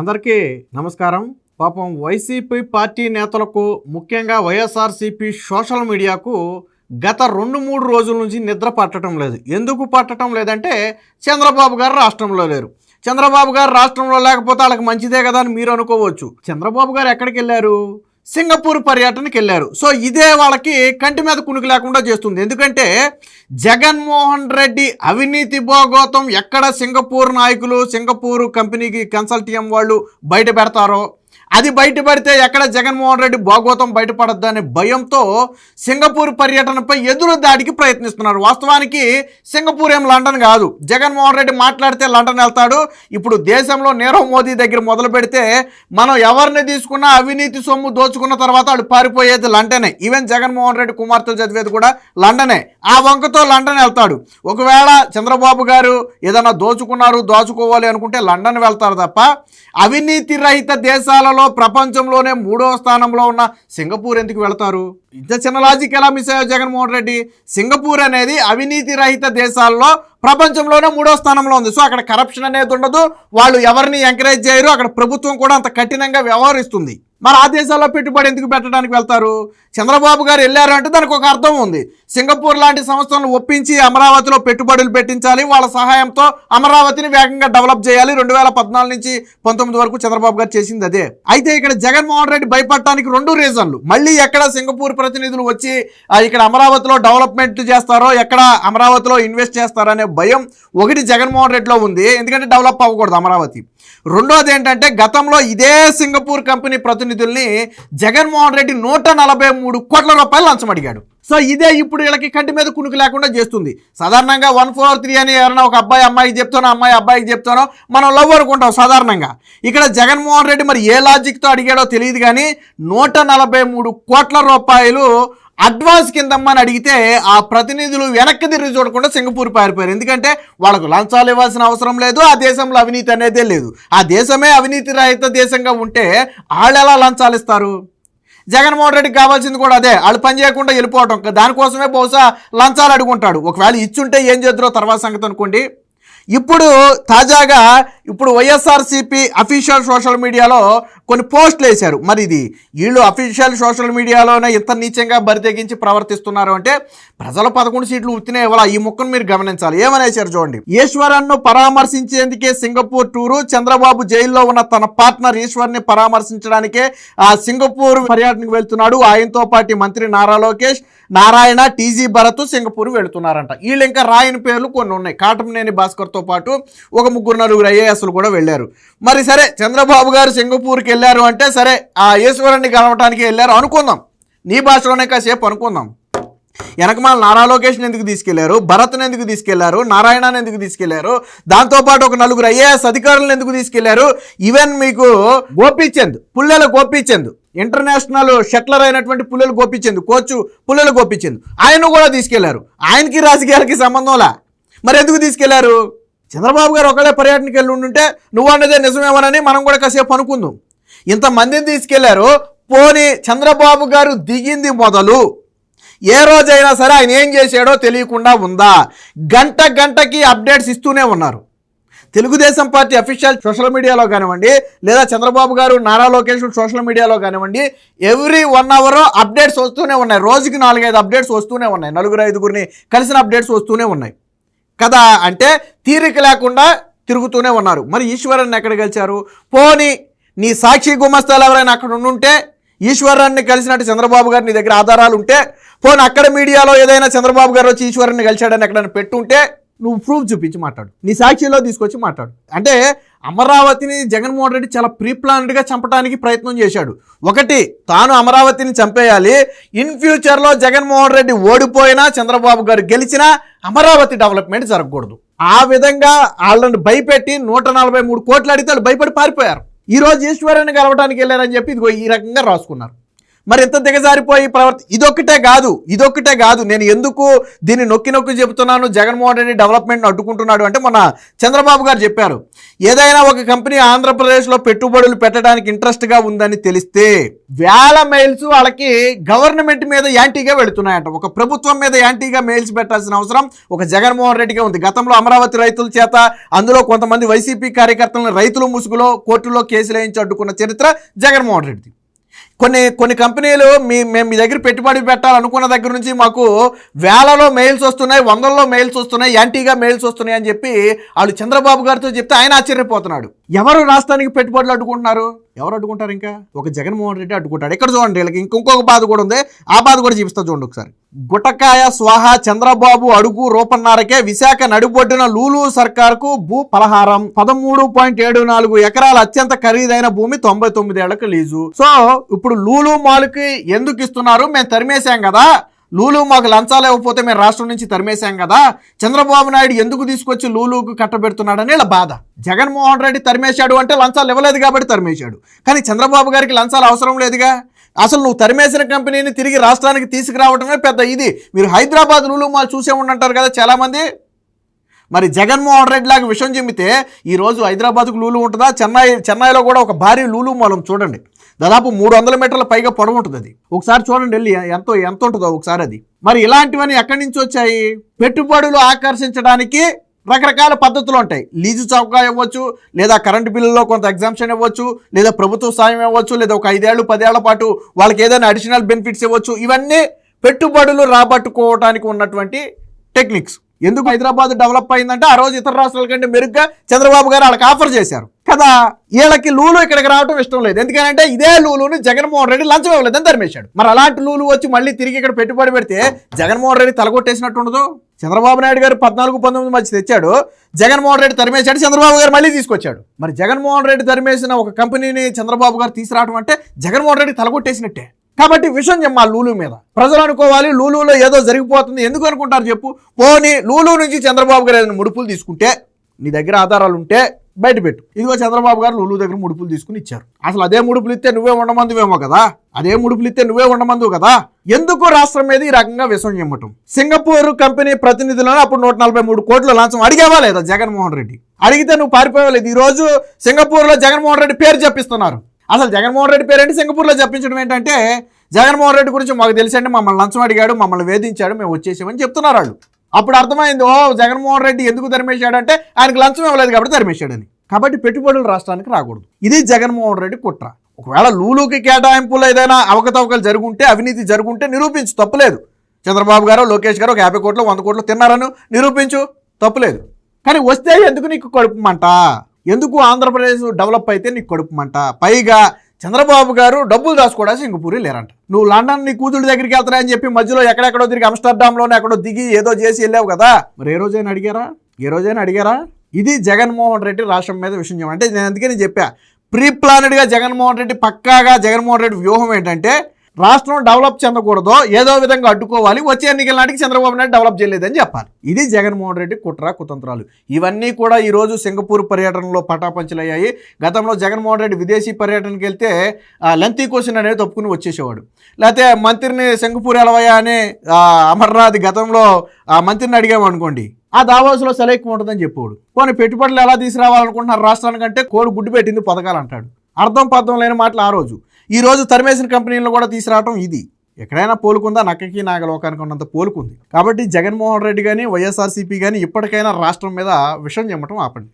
అందరికీ నమస్కారం. పాపం వైసీపీ పార్టీ నేతలకు ముఖ్యంగా వైఎస్ఆర్సీపీ సోషల్ మీడియాకు గత రెండు మూడు రోజుల నుంచి నిద్ర పట్టడం లేదు. ఎందుకు పట్టడం లేదంటే చంద్రబాబు గారు రాష్ట్రంలో లేరు. చంద్రబాబు గారు రాష్ట్రంలో లేకపోతే వాళ్ళకి మంచిదే కదా అని మీరు అనుకోవచ్చు. చంద్రబాబు గారు ఎక్కడికి వెళ్ళారు? సింగపూర్ పర్యటనకి వెళ్ళారు సో ఇదే వాళ్ళకి కంటి మీద కునుకు లేకుండా చేస్తుంది. ఎందుకంటే జగన్మోహన్ రెడ్డి అవినీతి భోగోతం ఎక్కడ సింగపూర్ నాయకులు సింగపూర్ కంపెనీకి కన్సల్టియం వాళ్ళు బయట పెడతారో అది బయటపడితే ఎక్కడ జగన్మోహన్ రెడ్డి భాగోతం బయటపడద్దు అనే భయంతో సింగపూర్ పర్యటనపై ఎదురు దాడికి ప్రయత్నిస్తున్నారు. వాస్తవానికి సింగపూర్ ఏం లండన్ కాదు. జగన్మోహన్ రెడ్డి మాట్లాడితే లండన్ వెళ్తాడు. ఇప్పుడు దేశంలో నీరవ్ మోదీ దగ్గర మొదలు పెడితే మనం ఎవరిని తీసుకున్నా అవినీతి సొమ్ము దోచుకున్న తర్వాత వాళ్ళు పారిపోయేది లండనే. ఈవెన్ జగన్మోహన్ రెడ్డి కుమార్తెలు చదివేది కూడా లండనే. ఆ వంకతో లండన్ వెళ్తాడు. ఒకవేళ చంద్రబాబు గారు ఏదైనా దోచుకున్నారు దోచుకోవాలి అనుకుంటే లండన్ వెళ్తారు తప్ప అవినీతి రహిత దేశాలలో ప్రపంచంలోనే మూడో స్థానంలో ఉన్న సింగపూర్ ఎందుకు వెళ్తారు? ఇంత చిన్న లాజిక్ ఎలా మిస్ అయ్యావు జగన్మోహన్ రెడ్డి? సింగపూర్ అనేది అవినీతి రహిత దేశాల్లో ప్రపంచంలోనే మూడో స్థానంలో ఉంది. సో అక్కడ కరప్షన్ అనేది ఉండదు. వాళ్ళు ఎవరిని ఎంకరేజ్ చేయరు. అక్కడ ప్రభుత్వం కూడా అంత కఠినంగా వ్యవహరిస్తుంది. మరి ఆ దేశాల్లో పెట్టుబడి ఎందుకు పెట్టడానికి వెళ్తారు? చంద్రబాబు గారు వెళ్ళారు అంటే దానికి ఒక అర్థం ఉంది. సింగపూర్ లాంటి సంస్థలను ఒప్పించి అమరావతిలో పెట్టుబడులు పెట్టించాలి. వాళ్ళ సహాయంతో అమరావతిని వేగంగా డెవలప్ చేయాలి. రెండు వేల పద్నాలుగు నుంచి పంతొమ్మిది వరకు చంద్రబాబు గారు చేసింది అదే. అయితే ఇక్కడ జగన్మోహన్ రెడ్డి భయపడటానికి రెండు రీజన్లు మళ్ళీ ఎక్కడ సింగపూర్ ప్రతినిధులు వచ్చి ఇక్కడ అమరావతిలో డెవలప్మెంట్ చేస్తారో ఎక్కడ అమరావతిలో ఇన్వెస్ట్ చేస్తారో అనే భయం ఒకటి జగన్మోహన్ రెడ్డిలో ఉంది. ఎందుకంటే డెవలప్ అవ్వకూడదు అమరావతి. రెండోది ఏంటంటే గతంలో ఇదే సింగపూర్ కంపెనీ ప్రతినిధుల్ని జగన్మోహన్ రెడ్డి నూట నలభై మూడు కోట్ల రూపాయలు లంచం అడిగాడు. సో ఇదే ఇప్పుడు వీళ్ళకి కంటి మీద కునుకు లేకుండా చేస్తుంది. సాధారణంగా వన్ ఫోర్ త్రీ అని ఎవరైనా ఒక అబ్బాయి అమ్మాయికి చెప్తానో అమ్మాయి అబ్బాయికి చెప్తానో మనం లవ్ అనుకుంటాం సాధారణంగా. ఇక్కడ జగన్మోహన్ రెడ్డి మరి ఏ లాజిక్తో అడిగాడో తెలియదు కానీ నూట నలభై మూడు కోట్ల రూపాయలు అడ్వాన్స్ కిందమ్మని అడిగితే ఆ ప్రతినిధులు వెనక్కి తిరిగి చూడకుండా సింగపూర్ పారిపోయారు. ఎందుకంటే వాళ్ళకు లంచాలు ఇవ్వాల్సిన అవసరం లేదు ఆ దేశంలో అవినీతి అనేదే లేదు. ఆ దేశమే అవినీతి రహిత దేశంగా ఉంటే వాళ్ళు ఎలా లంచాలు ఇస్తారు? జగన్మోహన్ రెడ్డికి కావాల్సింది కూడా అదే. వాళ్ళు పని చేయకుండా వెళ్ళిపోవటం. దానికోసమే బహుశా లంచాలు అడుగుంటాడు. ఒకవేళ ఇచ్చుంటే ఏం చేద్దరో తర్వాత సంగతి అనుకోండి. ఇప్పుడు తాజాగా ఇప్పుడు వైఎస్ఆర్సీపీ అఫీషియల్ సోషల్ మీడియాలో కొన్ని పోస్టులు వేశారు. మరి ఇది వీళ్ళు అఫీషియల్ సోషల్ మీడియాలోనే ఇంత నీచంగా బరితెగించి ప్రవర్తిస్తున్నారు అంటే ప్రజల పదకొండు సీట్లు ఉత్తినే ఇవ్వాల? ఈ ముక్కను మీరు గమనించాలి. ఏమనేశారు చూడండి. ఈశ్వరన్ను పరామర్శించేందుకే సింగపూర్ టూరు చంద్రబాబు జైల్లో ఉన్న తన పార్ట్నర్ ఈశ్వర్ని పరామర్శించడానికే ఆ సింగపూర్ పర్యటనకు వెళ్తున్నాడు. ఆయనతో పాటు మంత్రి నారా లోకేష్ నారాయణ టీజీ భరత్ సింగపూర్ వెళుతున్నారంట. వీళ్ళు ఇంకా రాయని పేర్లు కొన్ని ఉన్నాయి. కాటమనేని భాస్కర్తో పాటు ఒక ముగ్గురు నలుగురు ఐఏఎస్లు కూడా వెళ్ళారు. మరి సరే చంద్రబాబు గారు సింగపూర్కి వెళ్ళారు అంటే సరే ఆ ఈశ్వరుణ్ణి కలవటానికి వెళ్ళారు అనుకుందాం. నీ భాషలోనే కాసేపు అనుకుందాం. వెనకమాల నారా లోకేష్ని ఎందుకు తీసుకెళ్ళారు? భరత్ని ఎందుకు తీసుకెళ్ళారు? నారాయణని ఎందుకు తీసుకెళ్ళారు? దాంతోపాటు ఒక నలుగురు ఐఏఎస్ అధికారులను ఎందుకు తీసుకెళ్ళారు? ఈవెన్ మీకు గోపిచంద్ పుల్లెల గోపిచంద్ ఇంటర్నేషనల్ షట్లర్ అయినటువంటి పుల్లెలు గోపిచంద్ కోచ్ పుల్లెలు గోపిచంద్ ఆయన కూడా తీసుకెళ్ళారు. ఆయనకి రాజకీయాలకి సంబంధంలా మరి ఎందుకు తీసుకెళ్ళారు? చంద్రబాబు గారు ఒకళ్ళే పర్యటనకి వెళ్ళి ఉంటే నువ్వు అన్నదే నిజమేమోనని మనం కూడా కాసేపు అనుకుందాం. ఇంతమందిని తీసుకెళ్ళారు? పోనీ చంద్రబాబు గారు దిగింది మొదలు. ఏ రోజైనా సరే ఆయన ఏం చేశాడో తెలియకుండా ఉందా? గంట గంటకి అప్డేట్స్ ఇస్తూనే ఉన్నారు. తెలుగుదేశం పార్టీ అఫీషియల్ సోషల్ మీడియాలో కానివ్వండి లేదా చంద్రబాబు గారు నారా లోకేష్ సోషల్ మీడియాలో కానివ్వండి ఎవ్రీ వన్ అవర్ అప్డేట్స్ వస్తూనే ఉన్నాయి. రోజుకి నాలుగైదు అప్డేట్స్ వస్తూనే ఉన్నాయి. నలుగురు ఐదుగురిని కలిసిన అప్డేట్స్ వస్తూనే ఉన్నాయి. కదా అంటే తీరిక లేకుండా తిరుగుతూనే ఉన్నారు. మరి ఈశ్వరన్ ఎక్కడ గెలిచారు? పోనీ నీ సాక్షి గుమస్తాలు ఎవరైనా అక్కడ ఉండుంటే ఈశ్వరాన్ని కలిసినట్టు చంద్రబాబు గారు నీ దగ్గర ఆధారాలు ఉంటే పోనీ అక్కడ మీడియాలో ఏదైనా చంద్రబాబు గారు వచ్చి ఈశ్వరాన్ని కలిశాడని ఎక్కడైనా పెట్టుంటే నువ్వు ప్రూఫ్ చూపించి మాట్లాడు. నీ సాక్షిలో తీసుకొచ్చి మాట్లాడు. అంటే అమరావతిని జగన్మోహన్ రెడ్డి చాలా ప్రీప్లాన్డ్గా చంపడానికి ప్రయత్నం చేశాడు. ఒకటి తాను అమరావతిని చంపేయాలి. ఇన్ ఫ్యూచర్లో జగన్మోహన్ రెడ్డి ఓడిపోయినా చంద్రబాబు గారు గెలిచినా అమరావతి డెవలప్మెంట్ జరగకూడదు. ఆ విధంగా వాళ్ళని భయపెట్టి నూట నలభై మూడు కోట్లు అడిగితే వాళ్ళు భయపడి పారిపోయారు. ఈ రోజు ఈశ్వరుని కలవటానికి వెళ్ళారని చెప్పి ఇదిగో ఈ రకంగా రాసుకున్నారు. మరి ఎంత దిగజారిపోయి ప్రవర్తి? ఇదొక్కటే కాదు ఇదొక్కటే కాదు. నేను ఎందుకు దీన్ని నొక్కి నొక్కి చెబుతున్నాను? జగన్మోహన్ రెడ్డి డెవలప్మెంట్ అడ్డుకుంటున్నాడు అంటే మన చంద్రబాబు గారు చెప్పారు. ఏదైనా ఒక కంపెనీ ఆంధ్రప్రదేశ్లో పెట్టుబడులు పెట్టడానికి ఇంట్రెస్ట్గా ఉందని తెలిస్తే వేల మెయిల్స్ వాళ్ళకి గవర్నమెంట్ మీద యాంటీగా వెళుతున్నాయంట. ఒక ప్రభుత్వం మీద యాంటీగా మెయిల్స్ పెట్టాల్సిన అవసరం ఒక జగన్మోహన్ రెడ్డిగా ఉంది. గతంలో అమరావతి రైతుల చేత అందులో కొంతమంది వైసీపీ కార్యకర్తలను రైతుల ముసుగులో కోర్టులో కేసులు వేయించి అడ్డుకున్న చరిత్ర జగన్మోహన్ రెడ్డి కొన్ని కొన్ని కంపెనీలు మీ మేము మీ దగ్గర పెట్టుబడి పెట్టాలనుకున్న దగ్గర నుంచి మాకు వేలలో మెయిల్స్ వస్తున్నాయి వందల్లో మెయిల్స్ వస్తున్నాయి యాంటీగా మెయిల్స్ వస్తున్నాయి అని చెప్పి వాళ్ళు చంద్రబాబు గారితో చెప్తే ఆయన ఆశ్చర్యపోతున్నాడు. ఎవరు రాష్ట్రానికి పెట్టుబడులు అడ్డుకుంటున్నారు? ఎవరు అడ్డుకుంటారు ఇంకా? ఒక జగన్మోహన్ రెడ్డి అడ్డుకుంటాడు. ఇక్కడ చూడండి వీళ్ళకి ఇంకొక బాధ కూడా ఉంది. ఆ బాధ కూడా చూపిస్తా చూడండి ఒకసారి. గుటకాయ స్వాహ చంద్రబాబు అడుగు రూపన్నారకే విశాఖ నడిబొడ్డున లూలు సర్కార్కు భూ పలహారం. పదమూడు పాయింట్ ఏడు నాలుగు ఎకరాల అత్యంత ఖరీదైన భూమి తొంభై తొమ్మిది ఏళ్ళకు లీజు. సో ఇప్పుడు లూలు మాల్కి ఎందుకు ఇస్తున్నారు? మేము తరిమేశాం కదా. లూలు మాకు లంచాలు ఇవ్వకపోతే మేము రాష్ట్రం నుంచి తరిమేశాం కదా. చంద్రబాబు నాయుడు ఎందుకు తీసుకొచ్చి లూలుకు కట్టబెడుతున్నాడని ఇలా బాధ. జగన్మోహన్ రెడ్డి తరిమేశాడు అంటే లంచాలు ఇవ్వలేదు కాబట్టి తరిమేశాడు. కానీ చంద్రబాబు గారికి లంచాలు అవసరం లేదుగా. అసలు నువ్వు తరిమేసిన కంపెనీని తిరిగి రాష్ట్రానికి తీసుకురావడమే పెద్ద ఇది. మీరు హైదరాబాద్ లూలు మాల్ చూసే ఉండంటారు కదా చాలామంది. మరి జగన్మోహన్ రెడ్డి లాగా విషయం చెబితే ఈరోజు హైదరాబాద్కు లూలు ఉంటుందా? చెన్నై చెన్నైలో కూడా ఒక భారీ లూలు మూలం. చూడండి. దాదాపు మూడు వందల మీటర్ల పైగా పొడవు ఉంటుంది అది. ఒకసారి చూడండి వెళ్ళి ఎంతో ఎంత ఉంటుందో ఒకసారి అది. మరి ఇలాంటివన్నీ ఎక్కడి నుంచి వచ్చాయి? పెట్టుబడులు ఆకర్షించడానికి రకరకాల పద్ధతులు ఉంటాయి. లీజు చౌకా ఇవ్వచ్చు లేదా కరెంటు బిల్లులో కొంత ఎగ్జామ్షన్ ఇవ్వచ్చు లేదా ప్రభుత్వ సాయం ఇవ్వచ్చు లేదా ఒక ఐదేళ్ళు పదేళ్ళ పాటు వాళ్ళకి ఏదైనా అడిషనల్ బెనిఫిట్స్ ఇవ్వచ్చు. ఇవన్నీ పెట్టుబడులు రాబట్టుకోవడానికి ఉన్నటువంటి టెక్నిక్స్ ఎందుకు హైదరాబాద్ డెవలప్ అయిందంటే ఆ రోజు ఇతర రాష్ట్రాల కంటే మెరుగ్గా చంద్రబాబు గారు వాళ్ళకి ఆఫర్ చేశారు. కదా? వీళ్ళకి లూలు ఇక్కడికి రావడం ఇష్టం లేదు. ఎందుకంటే ఇదే లూలుని జగన్మోహన్ రెడ్డి లంచం ఇవ్వలేదని ధర్మేశాడు. మరి అలాంటి లూలు వచ్చి మళ్ళీ తిరిగి ఇక్కడ పెట్టుబడి పెడితే జగన్మోహన్ రెడ్డి తలగొట్టేసినట్టు ఉండదు? చంద్రబాబు నాయుడు గారు పద్నాలుగు పంతొమ్మిది మధ్య తెచ్చాడు. జగన్మోహన్ రెడ్డి తరిమేశాడు చంద్రబాబు గారు మళ్ళీ తీసుకొచ్చాడు. మరి జగన్మోహన్ రెడ్డి తరిమేసిన ఒక కంపెనీని చంద్రబాబు గారు తీసుకురావడం అంటే జగన్మోహన్ రెడ్డి తలగొట్టేసినట్టే. కాబట్టి విషయం చెప్పా లూలు మీద. ప్రజలు అనుకోవాలి లూలులో ఏదో జరిగిపోతుంది. ఎందుకు అనుకుంటారు చెప్పు? పోనీ లూలు నుంచి చంద్రబాబు గారు ఏదైనా ముడుపులు తీసుకుంటే నీ దగ్గర ఆధారాలు ఉంటే బయటపెట్టు ఇదిగో చంద్రబాబు గారు లూలు దగ్గర ముడుపులు తీసుకుని ఇచ్చారు. అసలు అదే ముడుపులు ఇస్తే నువ్వే ఉండమందువేమో కదా? అదే ముడుపులు ఇస్తే నువ్వే ఉండమందువు కదా? ఎందుకు రాష్ట్రం మీద ఈ రకంగా విషం చెమ్మటం సింగపూర్ కంపెనీ ప్రతినిధులను అప్పుడు నూట నలభై మూడు కోట్ల లాంచం అడిగావా లేదా జగన్మోహన్ రెడ్డి? అడిగితే నువ్వు పారిపోయలేదు ఈ రోజు సింగపూర్లో జగన్మోహన్ రెడ్డి పేరు చెప్పిస్తున్నారు. అసలు జగన్మోహన్ రెడ్డి పేరు సింగపూర్లో చెప్పించడం ఏంటంటే జగన్మోహన్ రెడ్డి గురించి మాకు తెలిసండి మమ్మల్ని లంచం అడిగాడు మమ్మల్ని వేధించాడు మేము వచ్చేసామని చెప్తున్నారు వాళ్ళు. అప్పుడు అర్థమైంది ఓ జగన్మోహన్ రెడ్డి ఎందుకు తరిమేశాడంటే ఆయనకు లంచం ఇవ్వలేదు కాబట్టి తరిమేశాడని. కాబట్టి పెట్టుబడులు రాష్ట్రానికి రాకూడదు. ఇది జగన్మోహన్ రెడ్డి కుట్ర. ఒకవేళ లూలుకి కేటాయింపులు ఏదైనా అవకతవకలు జరుగుంటే అవినీతి జరుగుంటే నిరూపించు తప్పులేదు. చంద్రబాబు గారు లోకేష్ గారు ఒక యాభై కోట్లు వంద కోట్లు తిన్నారని నిరూపించు తప్పులేదు. కానీ వస్తే ఎందుకు నీకు కడుపుమంట ఎందుకు ఆంధ్రప్రదేశ్ డెవలప్ అయితే నీకు కడుపుమంట పైగా చంద్రబాబు గారు డబ్బులు దాచుకోవడానికి సింగపూరి లేరంట. నువ్వు లండన్ నీ కూతురు దగ్గరికి వెళ్తానని చెప్పి మధ్యలో ఎక్కడెక్కడో తిరిగి అమ్స్టర్డామ్లోనే ఎక్కడో దిగి ఏదో చేసి వెళ్ళావు కదా? మరి ఏ రోజైనా అడిగారా? ఏ రోజైనా అడిగారా? ఇది జగన్మోహన్ రెడ్డి రాష్ట్రం మీద విషయం అంటే నేను అందుకని చెప్పా ప్రీ ప్లానెడ్గా జగన్మోహన్ రెడ్డి పక్కాగా జగన్మోహన్ రెడ్డి వ్యూహం ఏంటంటే రాష్ట్రం డెవలప్ చెందకూడదో ఏదో విధంగా అడ్డుకోవాలి. వచ్చే ఎన్నికల నాటికి చంద్రబాబు నాయుడు డెవలప్ చేయలేదని చెప్పాలి. ఇది జగన్మోహన్ రెడ్డి కుట్ర కుతంత్రాలు. ఇవన్నీ కూడా ఈరోజు సింగపూర్ పర్యటనలో పటాపంచలయ్యాయి. గతంలో జగన్మోహన్ రెడ్డి విదేశీ పర్యటనకి వెళ్తే లెంతీ క్వశ్చన్ అనేది తప్పుకుని వచ్చేసేవాడు. లేకపోతే మంత్రిని సింగపూర్ ఎలవయ్యా అని అమర్నాథ్ గతంలో ఆ మంత్రిని అడిగామనుకోండి ఆ దావాసులో సెలెక్ట్ ఉంటుందని చెప్పాడు కొన్ని పెట్టుబడులు ఎలా తీసుకురావాలనుకుంటున్నారు రాష్ట్రానికంటే? కోడి గుడ్డు పెట్టింది పథకాలు అంటాడు. అర్థం పర్థం లేని మాటలు ఆ రోజు. ఈరోజు రోజు తరిమేసిన కంపెనీలను కూడా తీసుకురావడం ఇది. ఎక్కడైనా పోలుకుందా? నక్కకి నాగలోకానికి ఉన్నంత పోలుకుంది. కాబట్టి జగన్మోహన్ రెడ్డి కానీ వైఎస్ఆర్సీపీ కానీ ఇప్పటికైనా రాష్ట్రం మీద విషం చెమ్మటం ఆపండి.